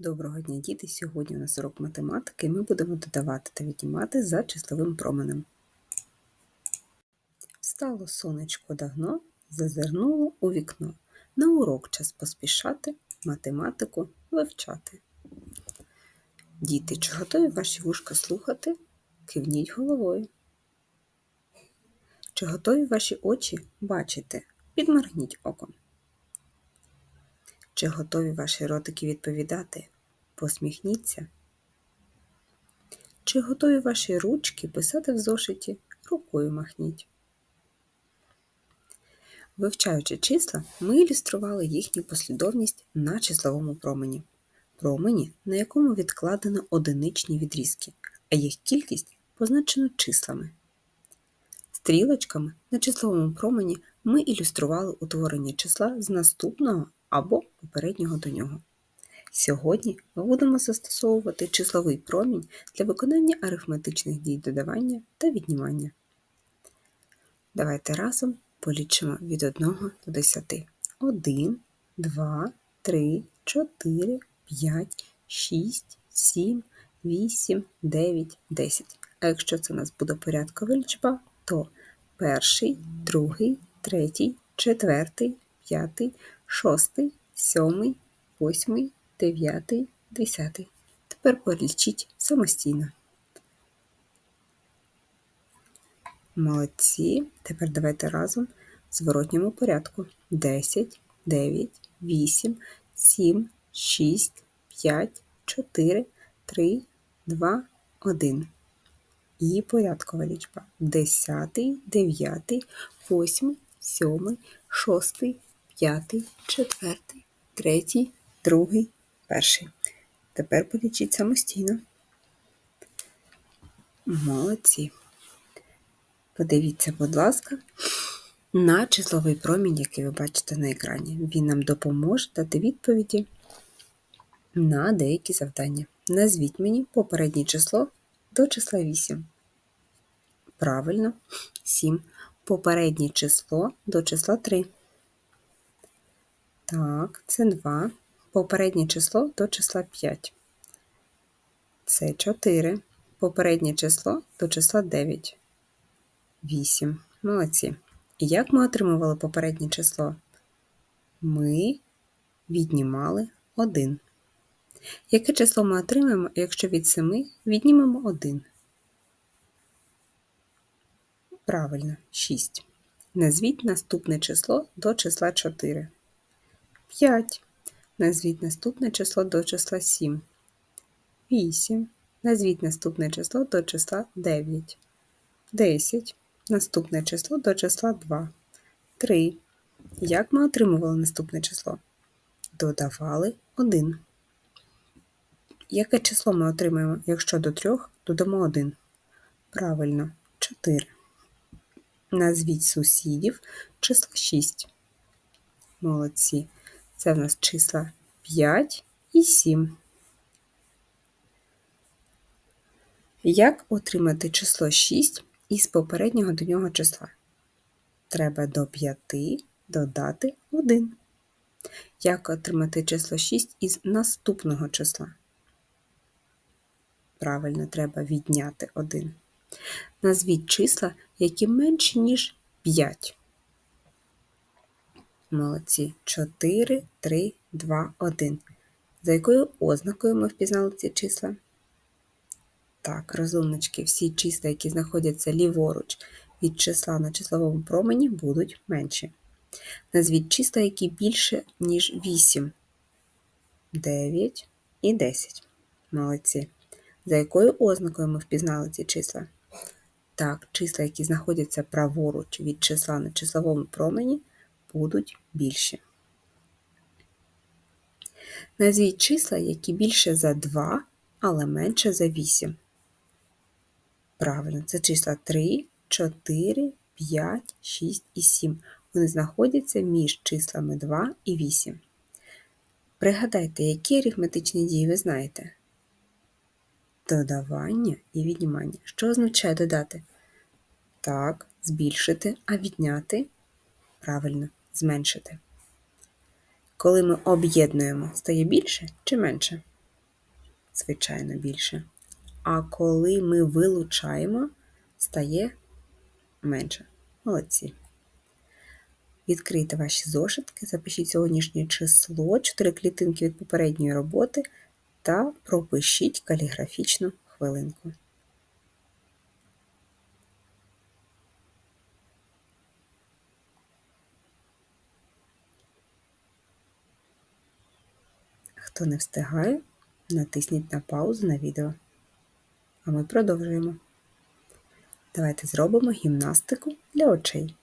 Доброго дня, діти! Сьогодні у нас урок математики ми будемо додавати та віднімати за числовим променем. Стало сонечко давно, зазирнуло у вікно. На урок час поспішати, математику вивчати. Діти, чи готові ваші вушка слухати? Кивніть головою. Чи готові ваші очі бачити? Підморгніть оком. Чи готові ваші ротики відповідати? Посміхніться. Чи готові ваші ручки писати в зошиті? Рукою махніть. Вивчаючи числа, ми ілюстрували їхню послідовність на числовому промені. Промені, на якому відкладено одиничні відрізки, а їх кількість позначено числами. Стрілочками на числовому промені ми ілюстрували утворення числа з наступного або попереднього до нього. Сьогодні ми будемо застосовувати числовий промінь для виконання арифметичних дій додавання та віднімання. Давайте разом полічимо від 1 до 10. 1, 2, 3, 4, 5, 6, 7, 8, 9, 10. А якщо це у нас буде порядкова лічба, то перший, другий, третій, четвертий, п'ятий, шостий, сьомий, восьмий, дев'ятий, десятий. Тепер полічіть самостійно. Молодці. Тепер давайте разом в зворотньому порядку. 10, 9, 8, 7, 6, 5, 4, 3, 2, 1. І порядкова лічба. 10, 9, 8, 7, 6, 5, 4, 3, 2, перший. Тепер полічіть самостійно. Молодці. Подивіться, будь ласка, на числовий промінь, який ви бачите на екрані. Він нам допоможе дати відповіді на деякі завдання. Назвіть мені попереднє число до числа 8. Правильно, 7. Попереднє число до числа 3. Так, це 2 попереднє число до числа 5. Це 4. Попереднє число до числа 9. 8. Молодці. І як ми отримували попереднє число? Ми віднімали 1. Яке число ми отримаємо, якщо від 7 віднімемо 1? Правильно, 6. Назвіть наступне число до числа 4. 5. Назвіть наступне число до числа 7. 8. Назвіть наступне число до числа 9. 10. Наступне число до числа 2. 3. Як ми отримували наступне число? Додавали 1. Яке число ми отримаємо, якщо до 3 додамо 1? Правильно, 4. Назвіть сусідів числа 6. Молодці. Це в нас числа 5 і 7. Як отримати число 6 із попереднього до нього числа? Треба до 5 додати 1. Як отримати число 6 із наступного числа? Правильно, треба відняти 1. Назвіть числа, які менші, ніж 5. Молодці. 4, 3, 2, 1. За якою ознакою ми впізнали ці числа? Так, розумнички, всі числа, які знаходяться ліворуч від числа на числовому промені, будуть менші. Назвіть числа, які більше, ніж 8, 9 і 10. Молодці. За якою ознакою ми впізнали ці числа? Так, числа, які знаходяться праворуч від числа на числовому промені, будуть більші. Назвіть числа, які більше за 2, але менше за 8. Правильно, це числа 3, 4, 5, 6 і 7. Вони знаходяться між числами 2 і 8. Пригадайте, які арифметичні дії ви знаєте? Додавання і віднімання. Що означає додати? Так, збільшити, а відняти правильно зменшити. Коли ми об'єднуємо, стає більше чи менше? звичайно, більше. А коли ми вилучаємо, стає менше. Молодці. Відкрийте ваші зошитки, запишіть сьогоднішнє число, 4 клітинки від попередньої роботи та пропишіть каліграфічну хвилинку. Хто не встигає, натисніть на паузу на відео. А ми продовжуємо. Давайте зробимо гімнастику для очей.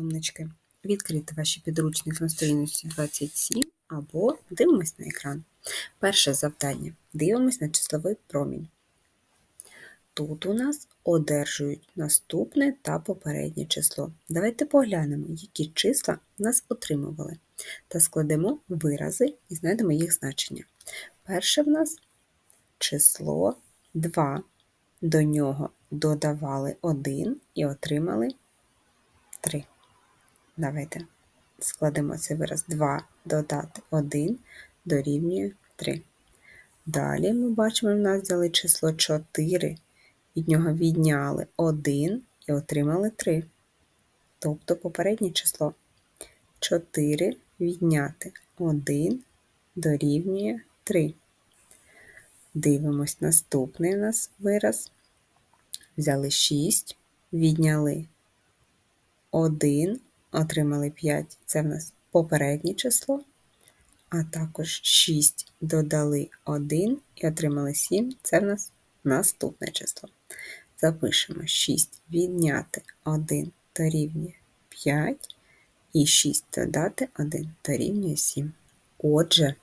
Розумнички. Відкрити ваші підручники на сторінці 27 або дивимось на екран. Перше завдання. Дивимось на числовий промінь. Тут у нас одержують наступне та попереднє число. Давайте поглянемо, які числа нас отримували, та складемо вирази і знайдемо їх значення. Перше в нас число 2. До нього додавали 1 і отримали 3. Давайте складемо цей вираз 2 додати 1 дорівнює 3. Далі ми бачимо, в нас взяли число 4, від нього відняли 1 і отримали 3. Тобто попереднє число 4 відняти 1 дорівнює 3. Дивимось наступний у нас вираз. Взяли 6, відняли 1, отримали 5. Це в нас попереднє число. А також 6 додали 1 і отримали 7. Це в нас наступне число. Запишемо 6 відняти 1 дорівнює 5. І 6 додати 1 дорівнює 7. Отже,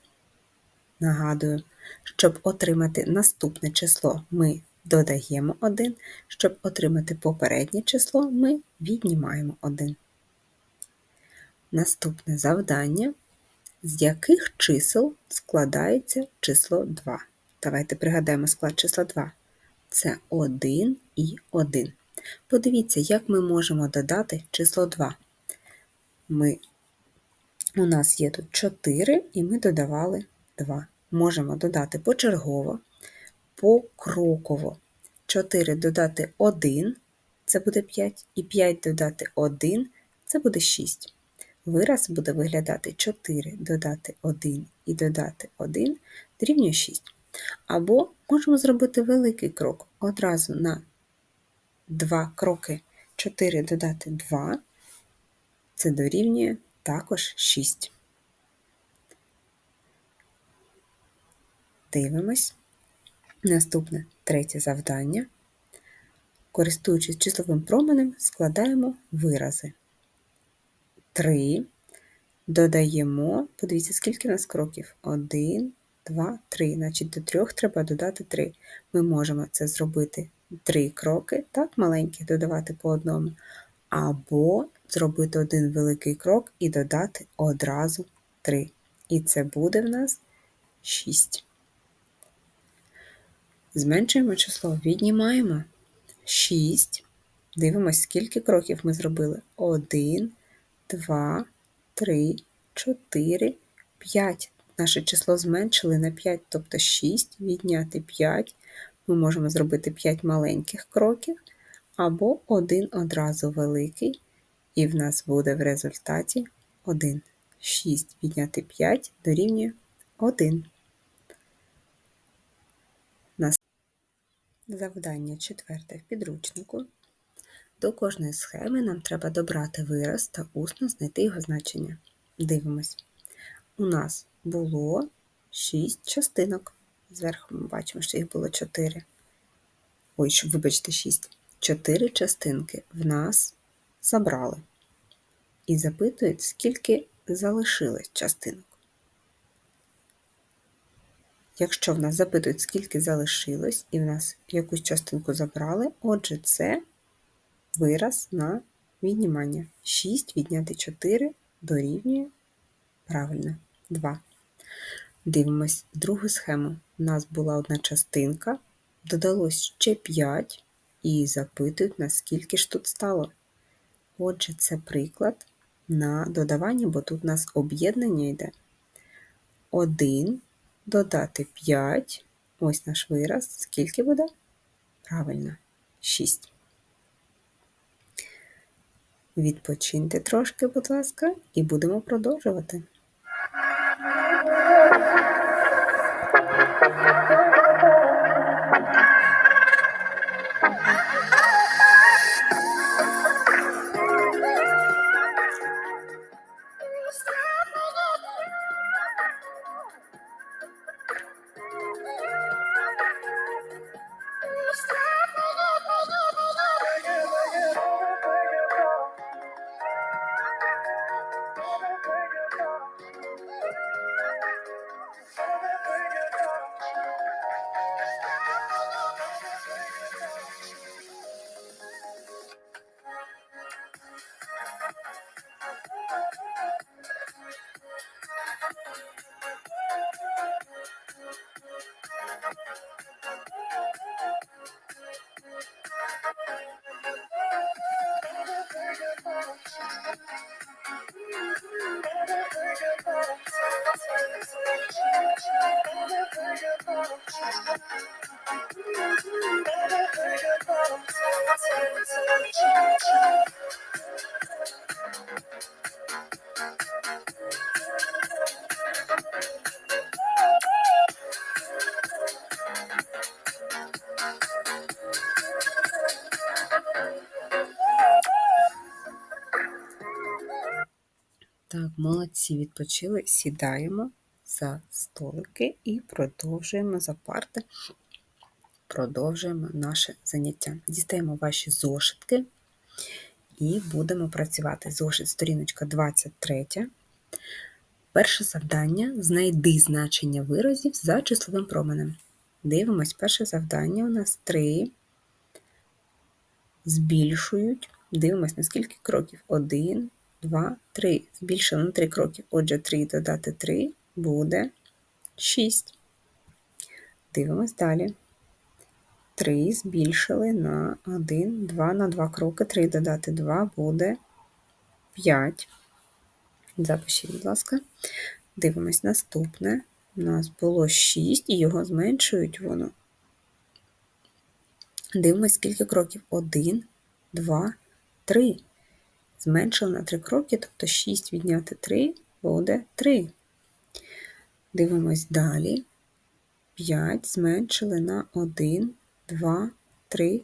нагадую, щоб отримати наступне число, ми додаємо 1, щоб отримати попереднє число, ми віднімаємо 1. Наступне завдання, з яких чисел складається число 2. Давайте пригадаємо склад числа 2. Це 1 і 1. Подивіться, як ми можемо додати число 2. Ми, У нас є тут 4, і ми додавали 2. Можемо додати почергово, покроково. 4 додати 1 це буде 5, і 5 додати 1 це буде 6. Вираз буде виглядати 4 додати 1 і додати 1 дорівнює 6. Або можемо зробити великий крок одразу на 2 кроки 4 додати 2, це дорівнює також 6. Дивимось. Наступне третє завдання. Користуючись числовим променем, складаємо вирази. 3. Додаємо, подивіться, скільки у нас кроків? 1, 2, 3. Значить, до 3 треба додати 3. Ми можемо це зробити 3 кроки, так, маленькі, додавати по одному. Або зробити один великий крок і додати одразу 3. І це буде в нас 6. Зменшуємо число, віднімаємо 6. Дивимось, скільки кроків ми зробили. 1, 2, 3, 4, 5. Наше число зменшили на 5, тобто 6 відняти 5. Ми можемо зробити 5 маленьких кроків, або один одразу великий, і в нас буде в результаті 1. 6 відняти 5 дорівнює 1. Наступне Завдання четверте в підручнику. До кожної схеми нам треба добрати вираз та усно знайти його значення. Дивимось. У нас було 6 частинок. Зверху ми бачимо, що їх було 4. Ой, що, вибачте, 6. 4 частинки в нас забрали. І запитують, скільки залишилось частинок. Якщо в нас запитують, скільки залишилось, і в нас якусь частинку забрали, отже, це вираз на віднімання. 6 відняти 4 дорівнює правильно 2. Дивимось другу схему. У нас була одна частинка, додалось ще 5, і запитують, наскільки ж тут стало. Отже, це приклад на додавання, бо тут у нас об'єднання йде. 1 додати 5. Ось наш вираз. Скільки буде? Правильно, 6. Відпочиньте трошки, будь ласка, і будемо продовжувати. Молодці відпочили, сідаємо за столики і продовжуємо за парти, продовжуємо наше заняття. Дістаємо ваші зошитки і будемо працювати. Зошит, сторіночка 23. Перше завдання знайди значення виразів за числовим променем. Дивимось, перше завдання у нас 3. Збільшують. Дивимось, на скільки кроків? 1, 2, 3. Збільшили на 3 кроки. Отже, 3 додати 3 буде 6. Дивимось далі. 3 збільшили на 1, 2 на 2 кроки. 3 додати 2 буде 5. Запишіть, будь ласка. Дивимось наступне. У нас було 6 і його зменшують воно. Дивимось, скільки кроків. 1, 2, 3. Зменшили на 3 кроки, тобто 6 відняти 3 буде 3. Дивимось далі. 5 зменшили на 1, 2, 3.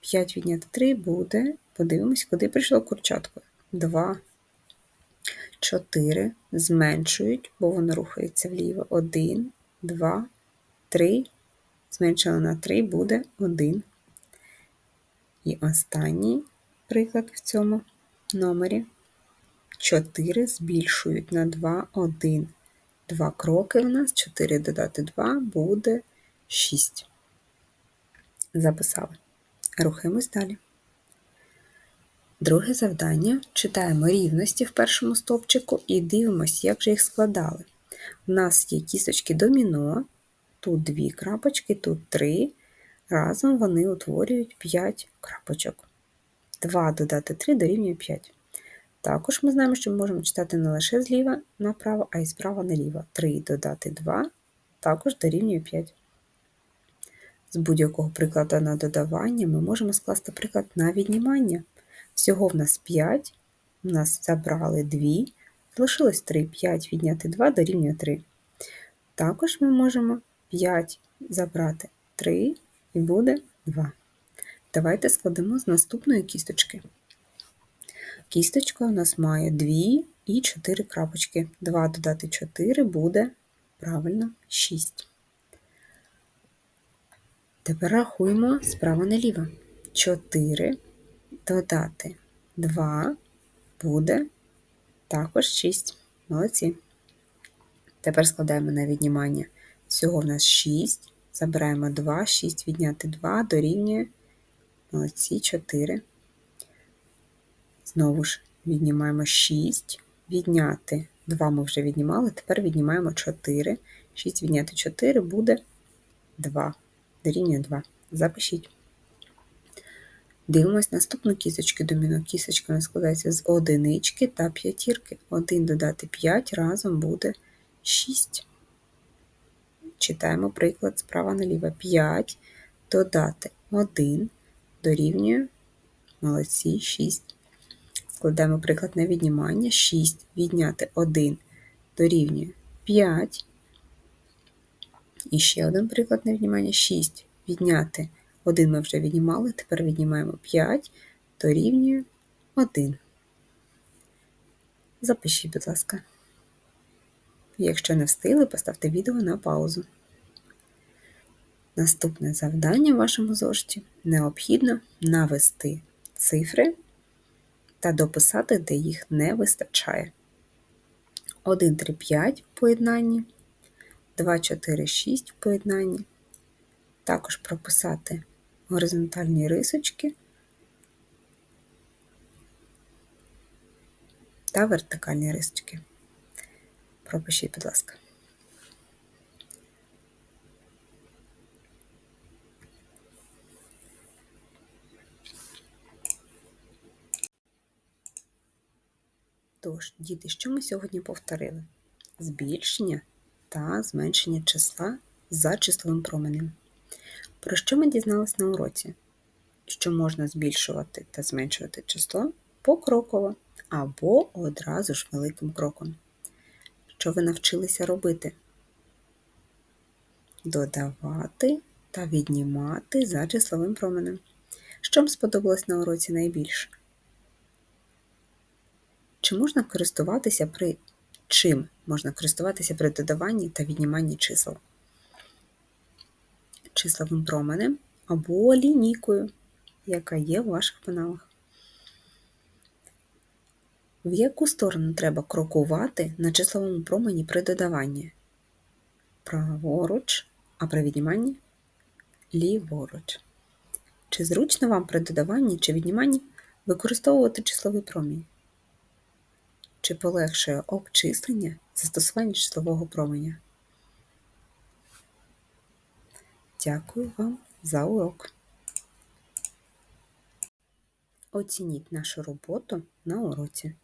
5 відняти 3 буде. Подивимось, куди прийшло курчатко. 2, 4 зменшують, бо воно рухається вліво. 1, 2, 3. Зменшили на 3 буде 1. І останній приклад в цьому номері. 4 збільшують на 2, 1. Два кроки у нас, 4 додати 2 буде 6. Записали. Рухаємось далі. Друге завдання. Читаємо рівності в першому стовпчику і дивимося, як же їх складали. У нас є кісточки доміно, тут дві крапочки, тут три. Разом вони утворюють 5 крапочок. 2 додати 3 дорівнює 5. Також ми знаємо, що ми можемо читати не лише зліва направо, а й справа наліво. 3 додати 2 також дорівнює 5. З будь-якого прикладу на додавання ми можемо скласти приклад на віднімання. Всього в нас 5, у нас забрали 2, залишилось 3, 5 відняти 2 дорівнює 3. Також ми можемо 5 забрати 3, і буде 2. Давайте складемо з наступної кісточки. Кісточка у нас має 2 і 4 крапочки. 2 додати 4 буде правильно 6. Тепер рахуємо справа наліво. 4 додати 2 буде також 6. Молодці. Тепер складаємо на віднімання. Всього в нас 6. Забираємо 2, 6 відняти 2 дорівнює молодці 4. Знову ж віднімаємо 6, відняти 2 ми вже віднімали, тепер віднімаємо 4. 6 відняти 4 буде 2. Дорівнює 2. Запишіть. Дивимось наступну кісточку доміно. Кісточка у нас складається з одинички та п'ятірки. 1 додати 5 разом буде 6. Читаємо приклад справа наліво. 5 додати 1 дорівнює молодці 6. Складаємо приклад на віднімання. 6 відняти 1 дорівнює 5. І ще один приклад на віднімання. 6 відняти 1 ми вже віднімали, тепер віднімаємо 5 дорівнює 1. Запишіть, будь ласка. Якщо не встигли, поставте відео на паузу. Наступне завдання в вашому зошиті необхідно навести цифри та дописати, де їх не вистачає. 1, 3, 5 в поєднанні, 2, 4, 6 в поєднанні. Також прописати горизонтальні рисочки та вертикальні рисочки. Пропишіть, будь ласка. Тож, діти, що ми сьогодні повторили? Збільшення та зменшення числа за числовим променем. Про що ми дізналися на уроці? Що можна збільшувати та зменшувати число покроково або одразу ж великим кроком. Що ви навчилися робити? Додавати та віднімати за числовим променем. Що вам сподобалось на уроці найбільше? Чи можна користуватися при чим можна користуватися при додаванні та відніманні чисел? Числовим променем або лінійкою, яка є в ваших паналах. В яку сторону треба крокувати на числовому промені при додаванні? Праворуч, а при відніманні ліворуч. Чи зручно вам при додаванні чи відніманні використовувати числовий промінь? Чи полегшує обчислення застосування числового променя? Дякую вам за урок. Оцініть нашу роботу на уроці.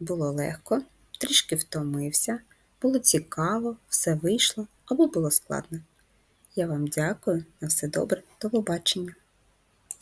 Було легко, трішки втомився, було цікаво, все вийшло або було складно. Я вам дякую, на все добре, до побачення!